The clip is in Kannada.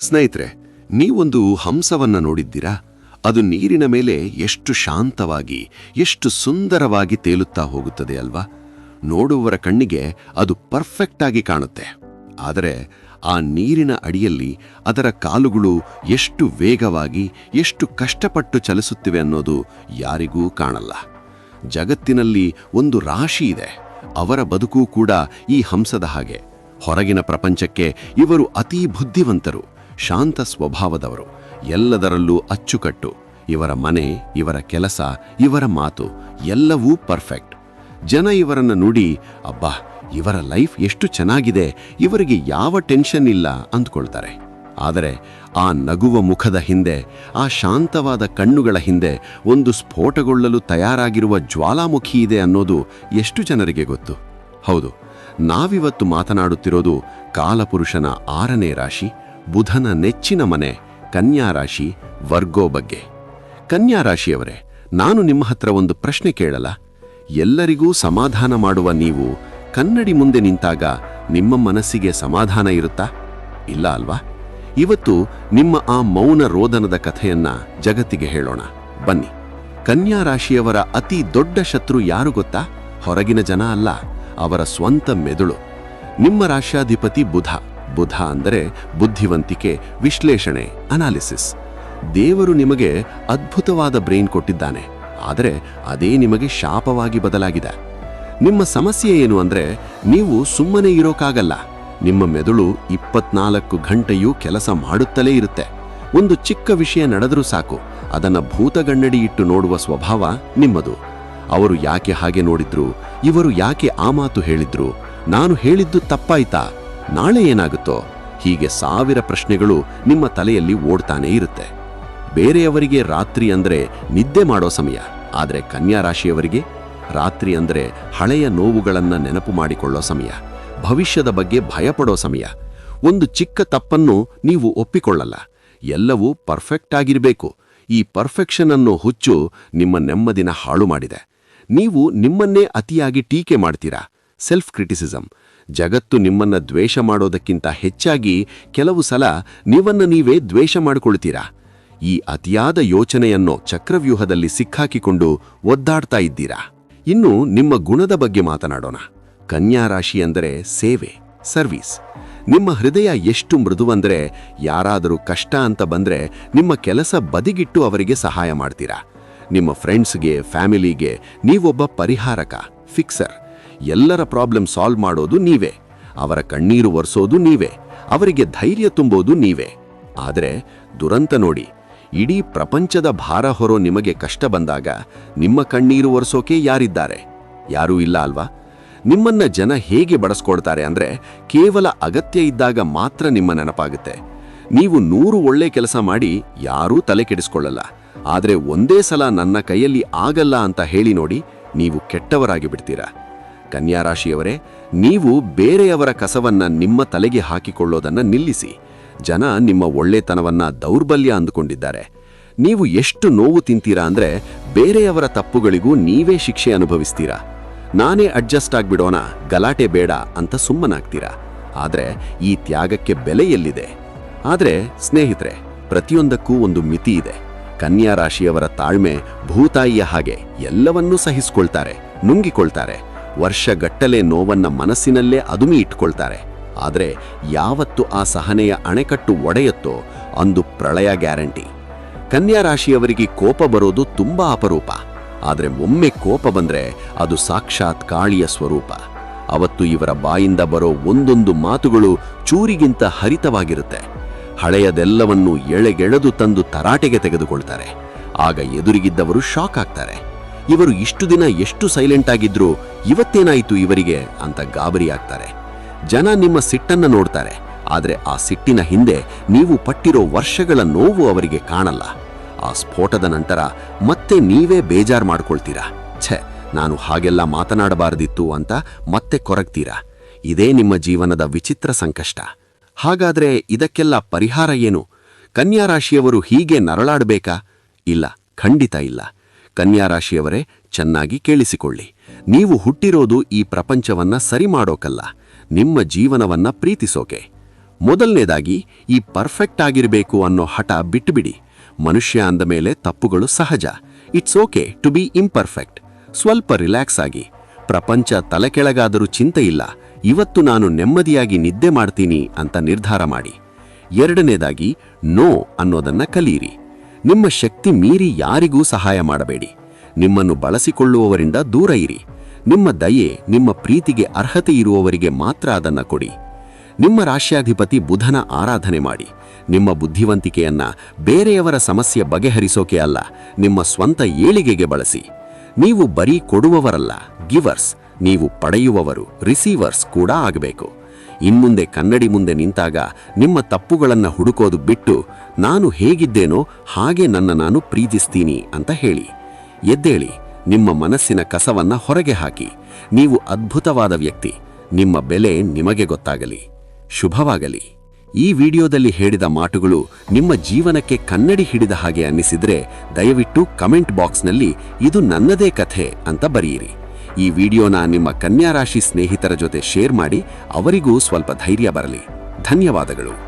ಸ್ನೇಹಿತರೆ, ನೀವೊಂದು ಹಂಸವನ್ನ ನೋಡಿದ್ದೀರಾ? ಅದು ನೀರಿನ ಮೇಲೆ ಎಷ್ಟು ಶಾಂತವಾಗಿ, ಎಷ್ಟು ಸುಂದರವಾಗಿ ತೇಲುತ್ತಾ ಹೋಗುತ್ತದೆ ಅಲ್ವಾ? ನೋಡುವವರ ಕಣ್ಣಿಗೆ ಅದು ಪರ್ಫೆಕ್ಟ್ ಆಗಿ ಕಾಣುತ್ತೆ. ಆದರೆ ಆ ನೀರಿನ ಅಡಿಯಲ್ಲಿ ಅದರ ಕಾಲುಗಳು ಎಷ್ಟು ವೇಗವಾಗಿ, ಎಷ್ಟು ಕಷ್ಟಪಟ್ಟು ಚಲಿಸುತ್ತಿವೆ ಅನ್ನೋದು ಯಾರಿಗೂ ಕಾಣಲ್ಲ. ಜಗತ್ತಿನಲ್ಲಿ ಒಂದು ರಾಶಿ ಇದೆ. ಅವರ ಬದುಕು ಕೂಡ ಈ ಹಂಸದ ಹಾಗೆ. ಹೊರಗಿನ ಪ್ರಪಂಚಕ್ಕೆ ಇವರು ಅತೀ ಬುದ್ಧಿವಂತರು. ಶಾಂತ ಸ್ವಭಾವದವರು, ಎಲ್ಲದರಲ್ಲೂ ಅಚ್ಚುಕಟ್ಟು. ಇವರ ಮನೆ, ಇವರ ಕೆಲಸ, ಇವರ ಮಾತು, ಎಲ್ಲವೂ ಪರ್ಫೆಕ್ಟ್. ಜನ ಇವರನ್ನು ನೋಡಿ, ಅಬ್ಬಾ, ಇವರ ಲೈಫ್ ಎಷ್ಟು ಚೆನ್ನಾಗಿದೆ, ಇವರಿಗೆ ಯಾವ ಟೆನ್ಷನ್ ಇಲ್ಲ ಅಂದ್ಕೊಳ್ತಾರೆ. ಆದರೆ, ಆ ನಗುವ ಮುಖದ ಹಿಂದೆ, ಆ ಶಾಂತವಾದ ಕಣ್ಣುಗಳ ಹಿಂದೆ ಒಂದು ಸ್ಫೋಟಗೊಳ್ಳಲು ತಯಾರಾಗಿರುವ ಜ್ವಾಲಾಮುಖಿ ಇದೆ ಅನ್ನೋದು ಎಷ್ಟು ಜನರಿಗೆ ಗೊತ್ತು? ಹೌದು, ನಾವಿವತ್ತು ಮಾತನಾಡುತ್ತಿರೋದು ಕಾಲಪುರುಷನ ಆರನೇ ರಾಶಿ ಬುಧನ ನೆಚ್ಚಿನ ಮನೆ ಕನ್ಯಾ ರಾಶಿ ವರ್ಗೋ ಬಗ್ಗೆ ಕನ್ಯಾ ರಾಶಿಯವರೇ ನಾನು ನಿಮ್ಮ ಹತ್ರ ಒಂದು ಪ್ರಶ್ನೆ ಕೇಳಲ್ಲ. ಎಲ್ಲರಿಗೂ ಸಮಾಧಾನ ಮಾಡುವ ನೀವು ಕನ್ನಡಿ ಮುಂದೆ ನಿಂತಾಗ ನಿಮ್ಮ ಮನಸ್ಸಿಗೆ ಸಮಾಧಾನ ಇರುತ್ತಾ? ಇಲ್ಲ ಅಲ್ವಾ? ಇವತ್ತು ನಿಮ್ಮ ಆ ಮೌನ ರೋದನದ ಕಥೆಯನ್ನ ಜಗತ್ತಿಗೆ ಹೇಳೋಣ. ಬನ್ನಿ. ಕನ್ಯಾ ರಾಶಿಯವರ ಅತಿ ದೊಡ್ಡ ಶತ್ರು ಯಾರು ಗೊತ್ತಾ? ಹೊರಗಿನ ಜನ ಅಲ್ಲ, ಅವರ ಸ್ವಂತ ಮೆದುಳು. ನಿಮ್ಮ ರಾಶ್ಯಾಧಿಪತಿ ಬುಧ. ಬುಧ ಅಂದರೆ ಬುದ್ಧಿವಂತಿಕೆ, ವಿಶ್ಲೇಷಣೆ ಅನಾಲಿಸಿಸ್ ದೇವರು ನಿಮಗೆ ಅದ್ಭುತವಾದ ಬ್ರೈನ್ ಕೊಟ್ಟಿದ್ದಾನೆ. ಆದರೆ ಅದೇ ನಿಮಗೆ ಶಾಪವಾಗಿ ಬದಲಾಗಿದೆ. ನಿಮ್ಮ ಸಮಸ್ಯೆ ಏನು ಅಂದ್ರೆ ನೀವು ಸುಮ್ಮನೆ ಇರೋಕ್ಕಾಗಲ್ಲ ನಿಮ್ಮ ಮೆದುಳು ಇಪ್ಪತ್ನಾಲ್ಕು ಗಂಟೆಯೂ ಕೆಲಸ ಮಾಡುತ್ತಲೇ ಇರುತ್ತೆ. ಒಂದು ಚಿಕ್ಕ ವಿಷಯ ನಡೆದರೂ ಸಾಕು. ಅದನ್ನ ಭೂತಗಣ್ಣಡಿ ಇಟ್ಟು ನೋಡುವ ಸ್ವಭಾವ ನಿಮ್ಮದು. ಅವರು ಯಾಕೆ ಹಾಗೆ ನೋಡಿದ್ರು? ಇವರು ಯಾಕೆ ಆ ಮಾತು ಹೇಳಿದ್ರು? ನಾನು ಹೇಳಿದ್ದು ತಪ್ಪಾಯ್ತಾ? ನಾಳೆ ಏನಾಗುತ್ತೋ ಹೀಗೆ ಸಾವಿರ ಪ್ರಶ್ನೆಗಳು ನಿಮ್ಮ ತಲೆಯಲ್ಲಿ ಓಡ್ತಾನೇ ಇರುತ್ತೆ. ಬೇರೆಯವರಿಗೆ ರಾತ್ರಿ ಅಂದ್ರೆ ನಿದ್ದೆ ಮಾಡೋ ಸಮಯ, ಆದರೆ ಕನ್ಯಾ ರಾಶಿಯವರಿಗೆ ರಾತ್ರಿ ಅಂದ್ರೆ ಹಳೆಯ ನೋವುಗಳನ್ನು ನೆನಪು ಮಾಡಿಕೊಳ್ಳೋ ಸಮಯ, ಭವಿಷ್ಯದ ಬಗ್ಗೆ ಭಯಪಡೋ ಸಮಯ. ಒಂದು ಚಿಕ್ಕ ತಪ್ಪನ್ನು ನೀವು ಒಪ್ಪಿಕೊಳ್ಳಲ್ಲ, ಎಲ್ಲವೂ ಪರ್ಫೆಕ್ಟ್ ಆಗಿರಬೇಕು. ಈ ಪರ್ಫೆಕ್ಷನ್ ಅನ್ನು ಹುಚ್ಚು ನಿಮ್ಮ ನೆಮ್ಮದಿನ ಹಾಳು ಮಾಡಿದೆ. ನೀವು ನಿಮ್ಮನ್ನೇ ಅತಿಯಾಗಿ ಟೀಕೆ ಮಾಡ್ತೀರಾ? ಸೆಲ್ಫ್ ಕ್ರಿಟಿಸಿಸಂ ಜಗತ್ತು ನಿಮ್ಮನ್ನ ದ್ವೇಷ ಮಾಡೋದಕ್ಕಿಂತ ಹೆಚ್ಚಾಗಿ ಕೆಲವು ಸಲ ನೀವನ್ನ ನೀವೇ ದ್ವೇಷ ಮಾಡಿಕೊಳ್ತೀರಾ? ಈ ಅತಿಯಾದ ಯೋಚನೆಯನ್ನು ಚಕ್ರವ್ಯೂಹದಲ್ಲಿ ಸಿಕ್ಕಾಕಿಕೊಂಡು ಒದ್ದಾಡ್ತಾ ಇದ್ದೀರಾ? ಇನ್ನು ನಿಮ್ಮ ಗುಣದ ಬಗ್ಗೆ ಮಾತನಾಡೋಣ. ಕನ್ಯಾ ರಾಶಿ ಅಂದರೆ ಸೇವೆ, ಸರ್ವೀಸ್. ನಿಮ್ಮ ಹೃದಯ ಎಷ್ಟು ಮೃದುವಂದ್ರೆ, ಯಾರಾದರೂ ಕಷ್ಟ ಅಂತ ಬಂದ್ರೆ ನಿಮ್ಮ ಕೆಲಸ ಬದಿಗಿಟ್ಟು ಅವರಿಗೆ ಸಹಾಯ ಮಾಡ್ತೀರಾ? ನಿಮ್ಮ ಫ್ರೆಂಡ್ಸ್ಗೆ ಫ್ಯಾಮಿಲಿಗೆ ನೀವೊಬ್ಬ ಪರಿಹಾರಕ ಫಿಕ್ಸರ್ ಎಲ್ಲರ ಪ್ರಾಬ್ಲಮ್ ಸಾಲ್ವ್ ಮಾಡೋದು ನೀವೇ. ಅವರ ಕಣ್ಣೀರು ಒರೆಸೋದು ನೀವೇ. ಅವರಿಗೆ ಧೈರ್ಯ ತುಂಬೋದು ನೀವೇ. ಆದರೆ ದುರಂತ ನೋಡಿ, ಇಡೀ ಪ್ರಪಂಚದ ಭಾರ ಹೊರೋ ನಿಮಗೆ ಕಷ್ಟ ಬಂದಾಗ ನಿಮ್ಮ ಕಣ್ಣೀರು ಒರೆಸೋಕೆ ಯಾರಿದ್ದಾರೆ? ಯಾರೂ ಇಲ್ಲ ಅಲ್ವಾ? ನಿಮ್ಮನ್ನ ಜನ ಹೇಗೆ ಬಡಸ್ಕೊಳ್ತಾರೆ ಅಂದ್ರೆ ಕೇವಲ ಅಗತ್ಯ ಇದ್ದಾಗ ಮಾತ್ರ ನಿಮ್ಮ ನೆನಪಾಗುತ್ತೆ. ನೀವು ನೂರು ಒಳ್ಳೆ ಕೆಲಸ ಮಾಡಿ ಯಾರೂ ತಲೆ ಕೆಡಿಸ್ಕೊಳ್ಳಲ್ಲ. ಆದರೆ ಒಂದೇ ಸಲ ನನ್ನ ಕೈಯಲ್ಲಿ ಆಗಲ್ಲ ಅಂತ ಹೇಳಿ ನೋಡಿ, ನೀವು ಕೆಟ್ಟವರಾಗಿ ಬಿಡ್ತೀರಾ? ಕನ್ಯಾ ರಾಶಿಯವರೇ ನೀವು ಬೇರೆಯವರ ಕಸವನ್ನ ನಿಮ್ಮ ತಲೆಗೆ ಹಾಕಿಕೊಳ್ಳೋದನ್ನ ನಿಲ್ಲಿಸಿ. ಜನ ನಿಮ್ಮ ಒಳ್ಳೆತನವನ್ನ ದೌರ್ಬಲ್ಯ ಅಂದುಕೊಂಡಿದ್ದಾರೆ. ನೀವು ಎಷ್ಟು ನೋವು ತಿಂತೀರಾ ಅಂದ್ರೆ, ಬೇರೆಯವರ ತಪ್ಪುಗಳಿಗೂ ನೀವೇ ಶಿಕ್ಷೆ ಅನುಭವಿಸ್ತೀರಾ. ನಾನೇ ಅಡ್ಜಸ್ಟ್ ಆಗ್ಬಿಡೋಣ, ಗಲಾಟೆ ಬೇಡ ಅಂತ ಸುಮ್ಮನಾಗ್ತೀರಾ. ಆದ್ರೆ, ಈ ತ್ಯಾಗಕ್ಕೆ ಬೆಲೆ ಎಲ್ಲಿದೆ? ಆದ್ರೆ, ಸ್ನೇಹಿತರೆ, ಪ್ರತಿಯೊಂದಕ್ಕೂ ಒಂದು ಮಿತಿ ಇದೆ. ಕನ್ಯಾ ರಾಶಿಯವರ ತಾಳ್ಮೆ ಭೂತಾಯಿಯ ಹಾಗೆ ಎಲ್ಲವನ್ನೂ ಸಹಿಸಿಕೊಳ್ತಾರೆ, ನುಂಗಿಕೊಳ್ತಾರೆ. ವರ್ಷಗಟ್ಟಲೆ ನೋವನ್ನ ಮನಸ್ಸಿನಲ್ಲೇ ಅದುಮಿ ಇಟ್ಕೊಳ್ತಾರೆ. ಆದರೆ ಯಾವತ್ತು ಆ ಸಹನೆಯ ಅಣೆಕಟ್ಟು ಒಡೆಯುತ್ತೋ ಅಂದು ಪ್ರಳಯ ಗ್ಯಾರಂಟಿ. ಕನ್ಯಾ ರಾಶಿಯವರಿಗೆ ಕೋಪ ಬರೋದು ತುಂಬಾ ಅಪರೂಪ. ಆದರೆ ಒಮ್ಮೆ ಕೋಪ ಬಂದ್ರೆ ಅದು ಸಾಕ್ಷಾತ್ ಕಾಳಿಯ ಸ್ವರೂಪ. ಅವತ್ತು ಇವರ ಬಾಯಿಂದ ಬರೋ ಒಂದೊಂದು ಮಾತುಗಳು ಚೂರಿಗಿಂತ ಹರಿತವಾಗಿರುತ್ತೆ. ಹಳೆಯದೆಲ್ಲವನ್ನು ಎಳೆಗೆಳೆದು ತಂದು ತರಾಟೆಗೆ ತೆಗೆದುಕೊಳ್ತಾರೆ. ಆಗ ಎದುರಿಗಿದ್ದವರು ಶಾಕ್ ಆಗ್ತಾರೆ. ಇವರು ಇಷ್ಟು ದಿನ ಎಷ್ಟು ಸೈಲೆಂಟ್ ಆಗಿದ್ರು ಇವತ್ತೇನಾಯಿತು ಇವರಿಗೆ ಅಂತ ಗಾಬರಿ ಆಗ್ತಾರೆ. ಜನ ನಿಮ್ಮ ಸಿಟ್ಟನ್ನ ನೋಡ್ತಾರೆ, ಆದರೆ ಆ ಸಿಟ್ಟಿನ ಹಿಂದೆ ನೀವು ಪಟ್ಟಿರೋ ವರ್ಷಗಳ ನೋವು ಅವರಿಗೆ ಕಾಣಲ್ಲ. ಆ ಸ್ಫೋಟದ ನಂತರ ಮತ್ತೆ ನೀವೇ ಬೇಜಾರ್ ಮಾಡ್ಕೊಳ್ತೀರಾ? ಛೆ, ನಾನು ಹಾಗೆಲ್ಲ ಮಾತನಾಡಬಾರದಿತ್ತು ಅಂತ ಮತ್ತೆ ಕೊರಗ್ತೀರಾ? ಇದೇ ನಿಮ್ಮ ಜೀವನದ ವಿಚಿತ್ರ ಸಂಕಷ್ಟ. ಹಾಗಾದ್ರೆ ಇದಕ್ಕೆಲ್ಲ ಪರಿಹಾರ ಏನು? ಕನ್ಯಾ ರಾಶಿಯವರು ಹೀಗೆ ನರಳಾಡಬೇಕಾ? ಇಲ್ಲ, ಖಂಡಿತ ಇಲ್ಲ. ಕನ್ಯಾ ರಾಶಿಯವರೇ ಚೆನ್ನಾಗಿ ಕೇಳಿಸಿಕೊಳ್ಳಿ. ನೀವು ಹುಟ್ಟಿರೋದು ಈ ಪ್ರಪಂಚವನ್ನ ಸರಿ ಮಾಡೋಕಲ್ಲ ನಿಮ್ಮ ಜೀವನವನ್ನ ಪ್ರೀತಿಸೋಕೆ. ಮೊದಲನೇದಾಗಿ, ಈ ಪರ್ಫೆಕ್ಟ್ ಆಗಿರಬೇಕು ಅನ್ನೋ ಹಠ ಬಿಟ್ಟುಬಿಡಿ ಮನುಷ್ಯ ಅಂದ ಮೇಲೆ ತಪ್ಪುಗಳು ಸಹಜ. It's okay to be imperfect ಸ್ವಲ್ಪ ರಿಲ್ಯಾಕ್ಸ್ ಆಗಿ. ಪ್ರಪಂಚ ತಲೆಕೆಳಗಾದರೂ ಚಿಂತೆ ಇಲ್ಲ. ಇವತ್ತು ನಾನು ನೆಮ್ಮದಿಯಾಗಿ ನಿದ್ದೆ ಮಾಡ್ತೀನಿ ಅಂತ ನಿರ್ಧಾರ ಮಾಡಿ. ಎರಡನೇದಾಗಿ ನೋ ಅನ್ನೋದನ್ನ ಕಲಿಯಿರಿ ನಿಮ್ಮ ಶಕ್ತಿ ಮೀರಿ ಯಾರಿಗೂ ಸಹಾಯ ಮಾಡಬೇಡಿ. ನಿಮ್ಮನ್ನು ಬಳಸಿಕೊಳ್ಳುವವರಿಂದ ದೂರ ಇರಿ. ನಿಮ್ಮ ದಯೆ, ನಿಮ್ಮ ಪ್ರೀತಿಗೆ ಅರ್ಹತೆ ಇರುವವರಿಗೆ ಮಾತ್ರ ಅದನ್ನ ಕೊಡಿ. ನಿಮ್ಮ ರಾಶ್ಯಾಧಿಪತಿ ಬುಧನ ಆರಾಧನೆ ಮಾಡಿ. ನಿಮ್ಮ ಬುದ್ಧಿವಂತಿಕೆಯನ್ನ ಬೇರೆಯವರ ಸಮಸ್ಯೆ ಬಗೆಹರಿಸೋಕೆ ಅಲ್ಲ, ನಿಮ್ಮ ಸ್ವಂತ ಏಳಿಗೆಗೆ ಬಳಸಿ. ನೀವು ಬರೀ ಕೊಡುವವರಲ್ಲ ಗಿವರ್ಸ್ ನೀವು ಪಡೆಯುವವರು ರಿಸೀವರ್ಸ್ ಕೂಡ ಆಗಬೇಕು. ಇನ್ಮುಂದೆ ಕನ್ನಡಿ ಮುಂದೆ ನಿಂತಾಗ ನಿಮ್ಮ ತಪ್ಪುಗಳನ್ನು ಹುಡುಕೋದು ಬಿಟ್ಟು ನಾನು ಹೇಗಿದ್ದೇನೋ ಹಾಗೆ ನನ್ನ ನಾನು ಪ್ರೀತಿಸ್ತೀನಿ ಅಂತ ಹೇಳಿ. ಎದ್ದೇಳಿ, ನಿಮ್ಮ ಮನಸ್ಸಿನ ಕಸವನ್ನ ಹೊರಗೆ ಹಾಕಿ. ನೀವು ಅದ್ಭುತವಾದ ವ್ಯಕ್ತಿ. ನಿಮ್ಮ ಬೆಲೆ ನಿಮಗೆ ಗೊತ್ತಾಗಲಿ. ಶುಭವಾಗಲಿ. ಈ ವಿಡಿಯೋದಲ್ಲಿ ಹೇಳಿದ ಮಾತುಗಳು ನಿಮ್ಮ ಜೀವನಕ್ಕೆ ಕನ್ನಡಿ ಹಿಡಿದ ಹಾಗೆ ಅನ್ನಿಸಿದ್ರೆ ದಯವಿಟ್ಟು ಕಮೆಂಟ್ ಬಾಕ್ಸ್ನಲ್ಲಿ ಇದು ನನ್ನದೇ ಕಥೆ ಅಂತ ಬರೆಯಿರಿ. ಈ ವಿಡಿಯೋನ ನಿಮ್ಮ ಕನ್ಯಾ ರಾಶಿ ಸ್ನೇಹಿತರ ಜೊತೆ ಶೇರ್ ಮಾಡಿ ಅವರಿಗೂ ಸ್ವಲ್ಪ ಧೈರ್ಯ ಬರಲಿ. ಧನ್ಯವಾದಗಳು.